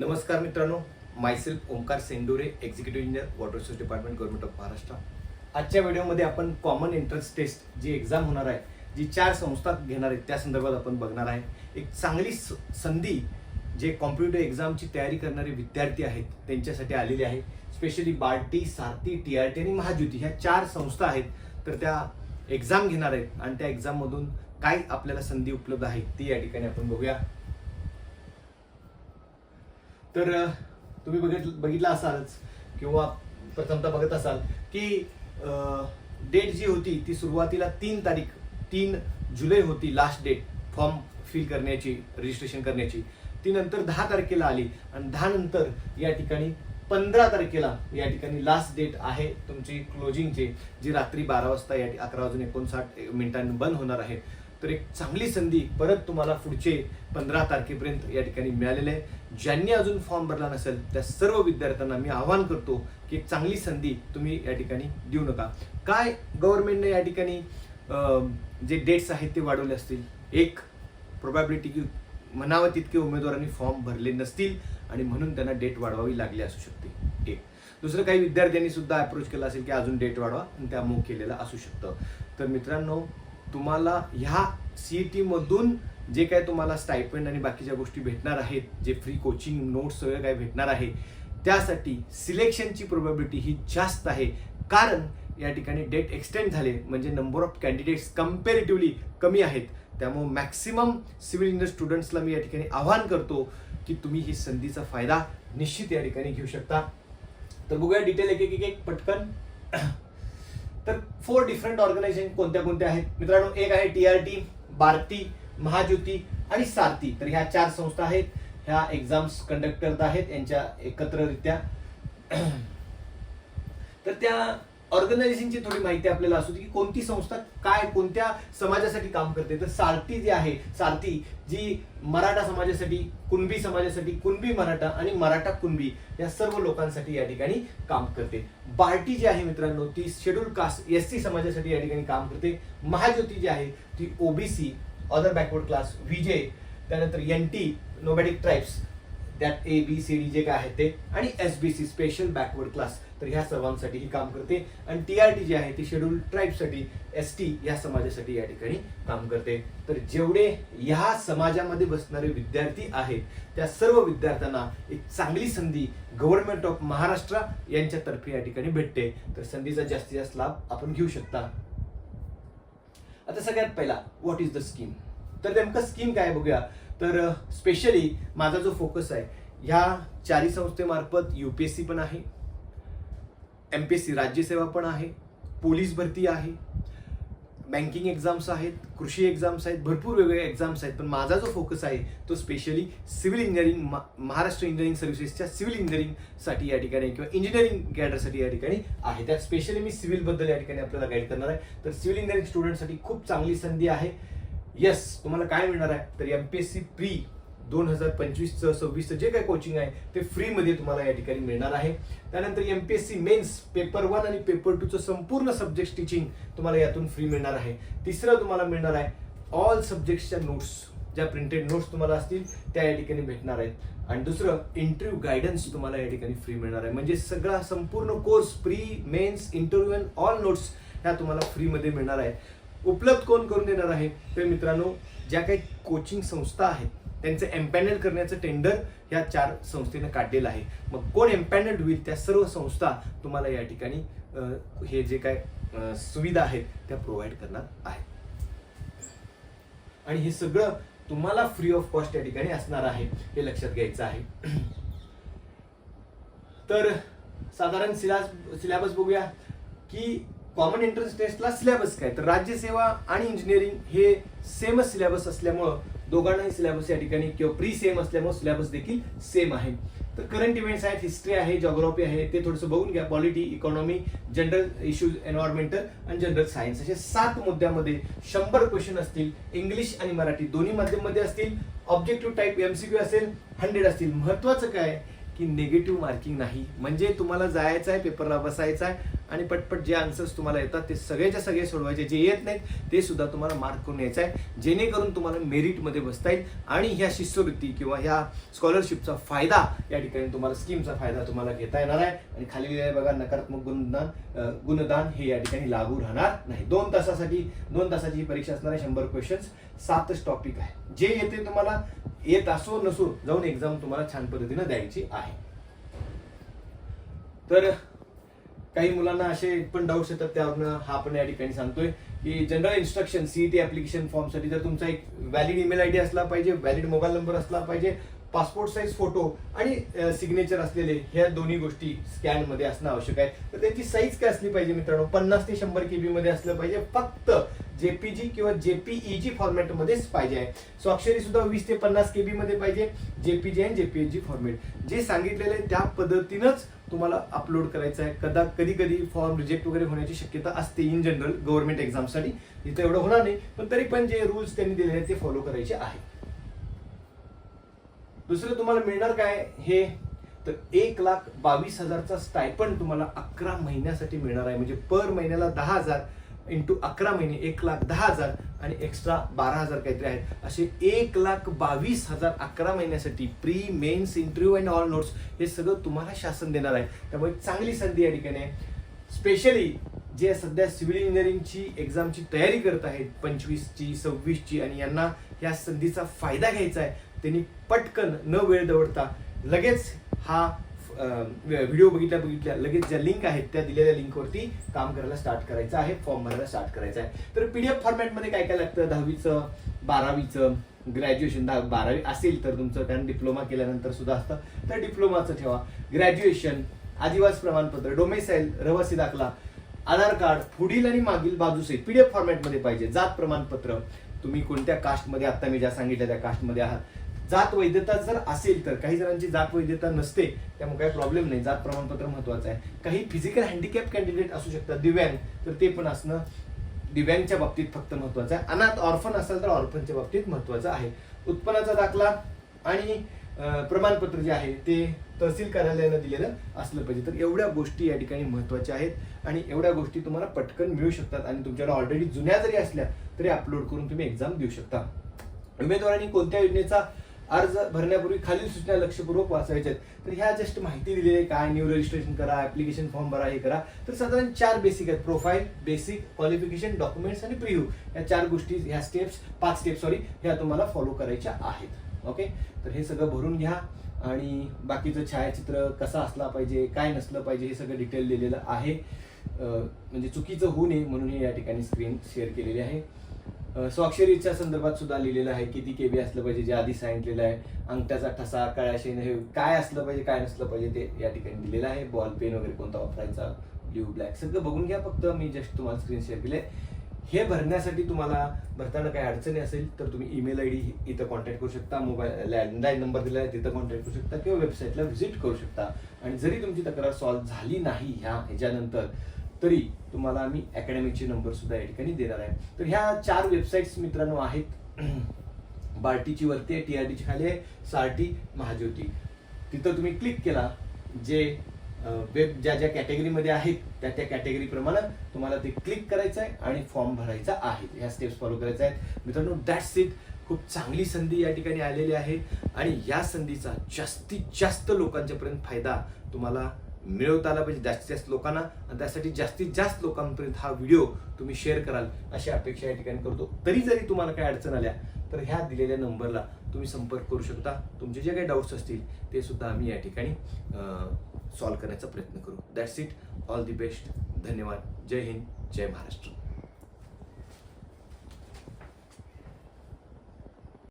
नमस्कार मित्रांनो myself Omkar Sendure executive engineer water resource department government of Maharashtra आजच्या व्हिडिओमध्ये आपण कॉमन एंट्रन्स टेस्ट जी एक्झाम होणार आहे जी चार संस्था घेणार आहेत त्या संदर्भात आपण बघणार आहे. एक चांगली स- संधी जे कॉम्प्युटर एक्झामची तयारी करणारे विद्यार्थी आहेत त्यांच्यासाठी आलेली आहे. Specially BARTI Sarthi T R T आणि महाज्योती ह्या चार संस्था आहेत. तर त्या एक्झाम घेणार आहेत आणि त्या एक्झाममधून काय आपल्याला संधी उपलब्ध आहे ती या ठिकाणी आपण बघूया. तर तुम्ही बघित बघितलं असालच किंवा प्रथमतः बघत असाल की डेट जी होती ती सुरुवातीला तीन तारीख तीन जुलै होती लास्ट डेट फॉर्म फिल करण्याची रजिस्ट्रेशन करण्याची. ती नंतर दहा तारखेला आली आणि दहा नंतर या ठिकाणी पंधरा तारखेला या ठिकाणी लास्ट डेट आहे तुमची क्लोजिंगची जी रात्री बारा वाजता या अकरा वाजून एकोणसाठ मिनिटांनी बंद होणार आहे. तर एक चांगली संधी परत तुम्हाला पुढचे पंधरा तारखेपर्यंत या ठिकाणी मिळालेले आहे. ज्यांनी अजून फॉर्म भरला नसेल त्या सर्व विद्यार्थ्यांना मी आवाहन करतो की एक चांगली संधी तुम्ही या ठिकाणी देऊ नका. काय गव्हर्नमेंटने या ठिकाणी जे डेट्स आहेत ते वाढवले असतील? एक प्रोबॅबिलिटी की म्हणावं तितके उमेदवारांनी फॉर्म भरले नसतील आणि म्हणून त्यांना डेट वाढवावी लागली असू शकते. एक. दुसरं काही विद्यार्थ्यांनी सुद्धा अप्रोच केला असेल की अजून डेट वाढवा आणि त्या मूव केलेलं असू शकतं. तर मित्रांनो तुम्हाला ह्या सीईटी मधून जे काय तुम्हाला स्टायपेंड आणि बाकीच्या गोष्टी भेटणार आहेत जे फ्री कोचिंग नोट्स सगळं काय भेटणार आहे त्यासाठी सिलेक्शनची प्रोबॅबिलिटी ही जास्त आहे. कारण या ठिकाणी डेट एक्सटेंड झाले म्हणजे नंबर ऑफ कॅन्डिडेट्स कम्पॅरेटिव्हली कमी आहेत. त्यामुळे मॅक्सिमम सिव्हिल इंजिनियर स्टुडंट्सला मी या ठिकाणी आवाहन करतो की तुम्ही ही संधीचा फायदा निश्चित या ठिकाणी घेऊ शकता. तर बघूया डिटेल एक एक एक पटकन. तर फोर डिफरंट ऑर्गनायझेशन कोणत्या कोणत्या आहेत? मित्रांनो एक आहे T R T Bharti Mahajyoti आणि सारथी. तर ह्या चार संस्था आहेत. ह्या एक्झाम्स कंडक्ट करत आहेत. यांच्या एकत्ररित्या. तर त्या ऑर्गनायझेशनची थोडी माहिती आपल्याला असू दे की कोणती संस्था काय कोणत्या समाजासाठी काम करते. तर सारथी जी आहे सारथी जी मराठा समाजासाठी कुणबी समाजासाठी कुणबी मराठा आणि मराठा कुणबी या सर्व लोकांसाठी या ठिकाणी काम करते. बार्टी जी आहे मित्रांनो ती शेड्यूल कास्ट एस सी समाजासाठी या ठिकाणी काम करते. महाज्योती जी आहे ती OBC other backward class Vijay त्यानंतर एन टी नोबॅटिक ट्राईब्स त्यात A B C D J काय आहे ते आणि S B C special backward class तर ह्या सर्वांसाठी ही काम करते. आणि टी आर टी जे आहे ती शेड्यूल ट्राईबसाठी एस टी या समाजासाठी या ठिकाणी काम करते. तर जेवढे ह्या समाजामध्ये बसणारे विद्यार्थी आहेत त्या सर्व विद्यार्थ्यांना एक चांगली संधी गव्हर्नमेंट ऑफ महाराष्ट्र यांच्यातर्फे या ठिकाणी भेटते. तर संधीचा जास्तीत जास्त लाभ आपण घेऊ शकता. आता सगळ्यात पहिला व्हॉट इज द स्कीम तर नेमकं स्कीम काय बघूया. तर स्पेशली माझा जो फोकस आहे ह्या चारी संस्थेमार्फत यू पी एस सी पण आहे एम पी एस सी राज्यसेवा पण आहे पोलीस भरती आहे बँकिंग एक्झाम्स आहेत कृषी एक्झाम्स आहेत भरपूर वेगवेगळे एक्झाम्स आहेत. पण माझा जो फोकस आहे तो specially civil engineering Maharashtra engineering सर्व्हिसेसच्या सिव्हिल इंजिनिअरिंगसाठी या ठिकाणी किंवा इंजिनिअरिंग कॅडरसाठी या ठिकाणी आहे. त्यात स्पेशली मी सिव्हिलबद्दल या ठिकाणी आपल्याला गाईड करणार आहे. तर सिव्हिल इंजिनिअरिंग स्टुडंटसाठी खूप चांगली संधी आहे. येस तुम्हाला काय मिळणार आहे? तर M P S C pre दोन हजार पंचवीसचं सव्वीसचं जे काही कोचिंग आहे ते फ्रीमध्ये तुम्हाला या ठिकाणी मिळणार आहे. त्यानंतर M P S C mains paper one आणि पेपर टूचं संपूर्ण सब्जेक्ट टीचिंग तुम्हाला यातून फ्री मिळणार आहे. तिसरं तुम्हाला मिळणार आहे ऑल सब्जेक्ट्सच्या नोट्स ज्या प्रिंटेड नोट्स तुम्हाला असतील त्या या ठिकाणी भेटणार आहेत. आणि दुसरं इंटरव्ह्यू गायडन्स तुम्हाला या ठिकाणी फ्री मिळणार आहे. म्हणजे सगळा संपूर्ण course pre mains interview and all notes ह्या तुम्हाला फ्रीमध्ये मिळणार आहे. उपलब्ध कोण करून देणार आहे? तर मित्रांनो ज्या काही कोचिंग संस्था आहेत त्यांचं एम्पॅनल करण्याचं टेंडर ह्या चार संस्थेनं काढलेलं आहे. मग कोण एम्पॅनल्ड होईल त्या सर्व संस्था तुम्हाला या ठिकाणी हे जे काय सुविधा आहेत त्या प्रोव्हाइड करणार आहेत. आणि हे सगळं तुम्हाला फ्री ऑफ कॉस्ट या ठिकाणी असणार आहे हे लक्षात घ्यायचं आहे. तर साधारण सिलास सिलेबस बघूया की कॉमन एंट्रन्स टेस्टला सिलेबस काय? तर राज्यसेवा आणि इंजिनिअरिंग हे सेमच सिलेबस असल्यामुळं दोघांनाही सिलेबस या ठिकाणी किंवा प्री सेम असल्यामुळे सिलेबस देखील सेम आहे. तर करंट इव्हेंट्स आहेत हिस्ट्री आहे जॉग्रॉफी आहे ते थोडंसं बघून घ्या. Polity economy general issues environmental आणि जनरल सायन्स असे सात मुद्द्यामध्ये शंभर क्वेश्चन असतील. इंग्लिश आणि मराठी दोन्ही माध्यममध्ये असतील. ऑब्जेक्टिव्ह टाईप एमसीक्यू असेल हंड्रेड असतील. महत्वाचं काय? की निगेटिव्ह मार्किंग नाही. म्हणजे तुम्हाला जायचं आहे पेपरला बसायचं आहे आणि पटपट जे आन्सर्स तुम्हाला येतात ते सगळेच्या सगळे सोडवायचे. जे येत नाहीत ते सुद्धा तुम्हाला मार्क करून यायचं आहे. जेणेकरून तुम्हाला मेरिटमध्ये बसता येईल. आणि ह्या शिष्यवृत्ती किंवा ह्या स्कॉलरशिपचा फायदा या ठिकाणी तुम्हाला स्कीमचा फायदा तुम्हाला घेता येणार आहे. आणि खाली लिहिलेलं बघा नकारात्मक गुणदान गुणदान हे या ठिकाणी लागू राहणार नाही. दोन तासासाठी दोन तासाची ही परीक्षा असणार आहे शंभर क्वेश्चन्स सातच टॉपिक आहे. जे येते तुम्हाला येत असो नसो जाऊन एक्झाम तुम्हाला छान पद्धतीनं द्यायची आहे. तर काही मुलांना असे पण डाऊट्स येतात त्यावरनं हा पण या ठिकाणी सांगतोय की जनरल इन्स्ट्रक्शन सीईटी ऍप्लिकेशन फॉर्मसाठी जर तुमचा एक व्हॅलिड ईमेल आयडी असला पाहिजे व्हॅलिड मोबाईल नंबर असला पाहिजे पासपोर्ट साईज फोटो आणि सिग्नेचर असलेले ह्या दोन्ही गोष्टी स्कॅनमध्ये असणं आवश्यक आहे. तर त्याची साईज काय असली पाहिजे मित्रांनो? पन्नास ते शंभर केबी मध्ये असलं पाहिजे. फक्त जेपीजी किंवा जेपीईजी फॉर्मॅट मध्येच पाहिजे आहे. स्वाक्षरी सुद्धा वीस ते पन्नास केबी मध्ये पाहिजे. जेपीजी आणि जेपीएजी फॉर्मॅट जे सांगितलेलं आहे त्या पद्धतीनंच तुम्हाला अपलोड करायचं आहे. कदा कधी कधी फॉर्म रिजेक्ट वगैरे होण्याची शक्यता असते इन जनरल गव्हर्नमेंट एक्झामसाठी इथं एवढं होणार नाही पण तरी पण जे रूल्स त्यांनी दिलेले आहेत ते फॉलो करायचे आहे. दुसरं तुम्हाला मिळणार काय हे? तर एक लाख बावीस हजारचा स्टायपंड तुम्हाला अकरा महिन्यासाठी मिळणार आहे. म्हणजे पर महिन्याला दहा हजार. इंटू अकरा महिने एक लाख दहा हजार आणि एक्स्ट्रा बारा हजार काहीतरी आहेत. असे एक लाख बावीस हजार अकरा महिन्यासाठी pre mains interview and all notes हे सगळं तुम्हाला शासन देणार आहे. त्यामुळे चांगली संधी या ठिकाणी आहे. स्पेशली जे सध्या सिव्हिल इंजिनिअरिंगची एक्झामची तयारी करत आहेत पंचवीसची सव्वीसची आणि यांना या संधीचा फायदा घ्यायचा आहे त्यांनी पटकन न वेळ दवडता लगेच हा व्हिडिओ बघितल्या बघितल्या लगेच ज्या लिंक आहेत त्या दिलेल्या लिंकवरती काम करायला स्टार्ट करायचं आहे फॉर्म भरायला स्टार्ट करायचं आहे. तर पीडीएफ फॉर्मॅटमध्ये काय काय लागतं? दहावीचं बारावीचं ग्रॅज्युएशन दहा बारावी असेल तर तुमचं कारण डिप्लोमा केल्यानंतर सुद्धा असतं तर डिप्लोमाचं ठेवा. ग्रॅज्युएशन आदिवासी प्रमाणपत्र डोमेसाईल रहिवासी दाखला आधार कार्ड पुढील आणि मागील बाजूसहित पीडीएफ फॉर्मॅटमध्ये पाहिजे. जात प्रमाणपत्र. तुम्ही कोणत्या कास्टमध्ये आता मी ज्या सांगितल्या त्या कास्टमध्ये आहात. जात वैधता जर असेल तर काही जणांची जात वैधता नसते त्यामुळे काही प्रॉब्लेम नाही. जात प्रमाणपत्र महत्वाचं आहे. काही फिजिकल हँडिकॅप कॅन्डिडेट असू शकतात दिव्यांग तर ते पण असणं दिव्यांगच्या बाबतीत फक्त महत्वाचं आहे. अनाथ ऑर्फन असेल तर ऑर्फनच्या बाबतीत महत्वाचं आहे. उत्पन्नाचा दाखला आणि प्रमाणपत्र जे आहे ते तहसील कार्यालयानं दिलेलं असलं पाहिजे. तर एवढ्या गोष्टी या ठिकाणी महत्त्वाच्या आहेत आणि एवढ्या गोष्टी तुम्हाला पटकन मिळू शकतात आणि तुमच्याकडे ऑलरेडी जुन्या जरी असल्या तरी अपलोड करून तुम्ही एक्झाम देऊ शकता. उमेदवारांनी कोणत्या योजनेचा अर्ज भरण्यापूर्वी खालील सूचना लक्षपूर्वक वाचायच्या आहेत तर ह्या जस्ट माहिती दिलेली आहे काय न्यू रजिस्ट्रेशन करा ऍप्लिकेशन फॉर्म भरा हे करा. तर साधारण चार बेसिक आहेत. प्रोफाईल बेसिक क्वालिफिकेशन डॉक्युमेंट्स आणि प्रिव्ह्यू या चार गोष्टी ह्या स्टेप्स पाच स्टेप सॉरी ह्या तुम्हाला फॉलो करायच्या आहेत. ओके तर हे सगळं भरून घ्या. आणि बाकीचं छायाचित्र कसा असला पाहिजे काय नसलं पाहिजे हे सगळं डिटेल दिलेलं आहे. म्हणजे चुकीचं होऊ नये म्हणून हे या ठिकाणी स्क्रीन शेअर केलेली आहे. स्वाक्षरीच्या संदर्भात सुद्धा लिहिलेलं आहे किती केबी असलं पाहिजे जे आधी सांगितलेलं आहे अंगठ्याचा ठसा काळ्या शेण हे काय असलं पाहिजे काय नसलं पाहिजे ते या ठिकाणी दिलेलं आहे. बॉल पेन वगैरे कोणता वापरायचा ब्ल्यू ब्लॅक सगळं बघून घ्या फक्त. मी जस्ट तुम्हाला स्क्रीन शेअर केले हे भरण्यासाठी तुम्हाला भरताना काही अडचणी असेल तर तुम्ही ईमेल आय डी इथं कॉन्टॅक्ट करू शकता मोबाईल लँडलाईन नंबर दिला आहे तिथं कॉन्टॅक्ट करू शकता किंवा वेबसाईटला व्हिजिट करू शकता. आणि जरी तुमची तक्रार सॉल्व्ह झाली नाही ह्या ह्याच्यानंतर तरी तुम्हाला आम्ही अकॅडमीचे नंबर सुद्धा या ठिकाणी देणार आहे. तर ह्या चार वेबसाईट्स मित्रांनो आहेत. बार्टीची वरती आहे टीआरटीची खाली आहे सारटी महाज्योती. तिथं तुम्ही क्लिक केला जे वेब ज्या ज्या कॅटेगरीमध्ये आहेत त्या त्या कॅटेगरीप्रमाणे तुम्हाला ते क्लिक करायचं आहे आणि फॉर्म भरायचा आहे. ह्या स्टेप्स फॉलो करायच्या आहेत मित्रांनो दॅट्स इट खूप चांगली संधी या ठिकाणी आलेली आहे. आणि या संधीचा जास्तीत जास्त लोकांच्यापर्यंत फायदा तुम्हाला मिळवता आला पाहिजे जास्तीत जास्त लोकांना आणि त्यासाठी जास्तीत जास्त लोकांपर्यंत हा व्हिडिओ तुम्ही शेअर कराल अशी अपेक्षा या ठिकाणी करतो. तरी जरी तुम्हाला काही अडचण आल्या तर ह्या दिलेल्या नंबरला तुम्ही संपर्क करू शकता. तुमचे जे काही डाऊट्स असतील ते सुद्धा आम्ही या ठिकाणी सॉल्व्ह करण्याचा प्रयत्न करू. That's it all the best धन्यवाद. जय हिंद. जय महाराष्ट्र.